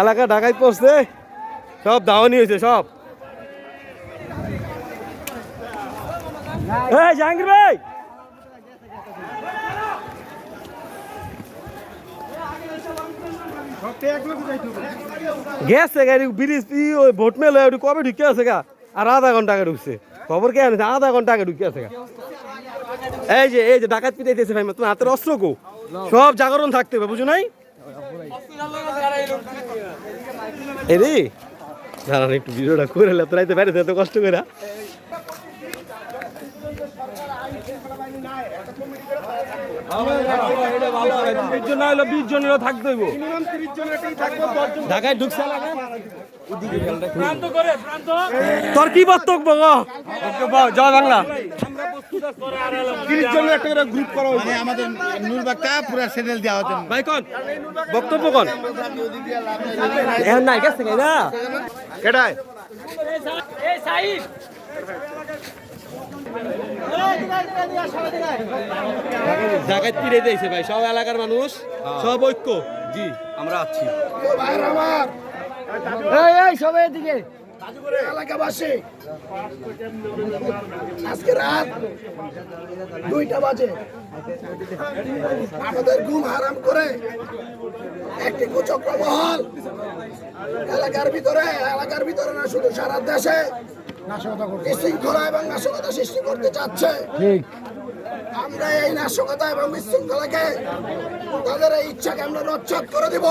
এলাকা ঢাকায় পড়ছে। সব দাওয়ানি হয়েছে, সব। এই, জাহাঙ্গীর ভাই! গেছে গাড়ি ব্রিজ ভোট মেলে ওটি কবে ঢুকে আছে গা? আর আধা ঘণ্টা ঢুকছে। খবর কে আনছে আধা ঘণ্টা আগে ঢুকে আছে গা। এই যে এই যে, ডাকাত পিটাইতেছে ভাই, তোমার হাতের অস্ত্র কো? সব জাগরণ থাকতে হবে, বুঝো নাই? এই রে দাঁড়ান একটু ভিডিওটা করে লে তোরাইতে পারে এত কষ্ট করে। ঢাকায় ঢুকছে। তোর কি বক্তব্য? জয় বাংলা। তিরিশ জনের একটা করে গ্রুপ করা মানে আমাদের নুরবাগটা পুরো সেটেল দেওয়া হতো ভাই কোন? বক্তব্য কোন? এখন নাই গেছে না কেটায় পিড়ে দিয়েছে ভাই সব এলাকার মানুষ সব ঐক্য। জি আমরা আছি। সবাই এদিকে। এলাকাবাসী। আজকে রাত দুইটা বাজে। আমাদের ঘুম হারাম করে একটি কুচক্র মহল এলাকার ভিতরে এলাকার ভিতরে না শুধু সারা দেশে বিশৃঙ্খলা এবং নাশকতা সৃষ্টি করতে চাচ্ছে। আমরা এই নাশকতা এবং বিশৃঙ্খলাকে তাদের এই ইচ্ছাকে আমরা রচ্ছাদ করে দিব।